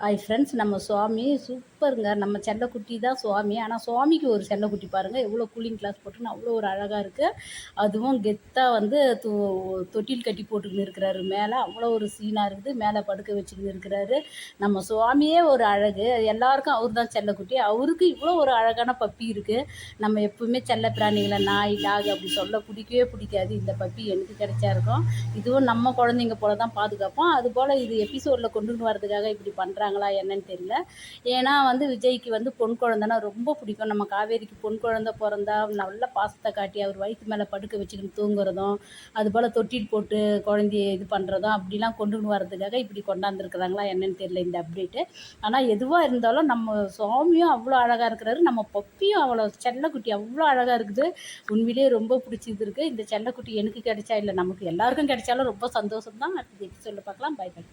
ஐ friends நம்ம சுவாமி soup சூப்பருங்க நம்ம செல்லக்குட்டி தான் சுவாமி. ஆனால் சுவாமிக்கு ஒரு செல்லக்குட்டி பாருங்கள் எவ்வளோ கூலிங் கிளாஸ் போட்டுன்னு அவ்வளோ ஒரு அழகாக இருக்குது அதுவும் கெத்தாக வந்து தொ தொட்டில் கட்டி போட்டுக்கின்னு இருக்கிறாரு. மேலே அவ்வளோ ஒரு சீனாக இருக்குது. மேலே படுக்க வச்சுக்கின்னு இருக்கிறாரு. நம்ம சுவாமியே ஒரு அழகு. எல்லாருக்கும் அவர் தான் செல்லக்குட்டி. அவருக்கு இவ்வளோ ஒரு அழகான பப்பி இருக்குது நம்ம எப்பவுமே செல்ல பிராணிகளை நாய் டாக் அப்படி சொல்ல பிடிக்கவே பிடிக்காது. இந்த பப்பி எனக்கு கிடைச்சா இருக்கும். இதுவும் நம்ம குழந்தைங்க போல தான் பாதுகாப்போம். அதுபோல் இது எபிசோடில் கொண்டுட்டு வரதுக்காக இப்படி பண்ணுறாங்களா என்னன்னு தெரியல. ஏன்னா வந்து விஜய்க்கு வந்து பொன் குழந்தைனா ரொம்ப பிடிக்கும். நம்ம காவேரிக்கு பொன் குழந்தை பிறந்தா நல்ல பாசத்தை காட்டி அவர் வயிற்று மேலே படுக்க வச்சுக்கின்னு தூங்குறதும் அதுபோல் தொட்டிட்டு போட்டு குழந்தைய இது பண்ணுறதும் அப்படிலாம் கொண்டுன்னு வரதுக்காக இப்படி கொண்டாந்துருக்குறாங்களா என்னன்னு தெரியல இந்த அப்டேட்டு ஆனால் எதுவாக இருந்தாலும் நம்ம சுவாமியும் அவ்வளோ அழகாக இருக்கிறாரு. நம்ம பப்பியும் அவ்வளோ செல்லக்குட்டி அவ்வளோ அழகாக இருக்குது. உண்மையிலேயே ரொம்ப பிடிச்சது இருக்குது இந்த செல்லக்குட்டி எனக்கு கிடைச்சா இல்லை நமக்கு எல்லாருக்கும் கிடைச்சாலும் ரொம்ப சந்தோஷம் தான் அடுத்த எபிசோடில் பார்க்கலாம்? By by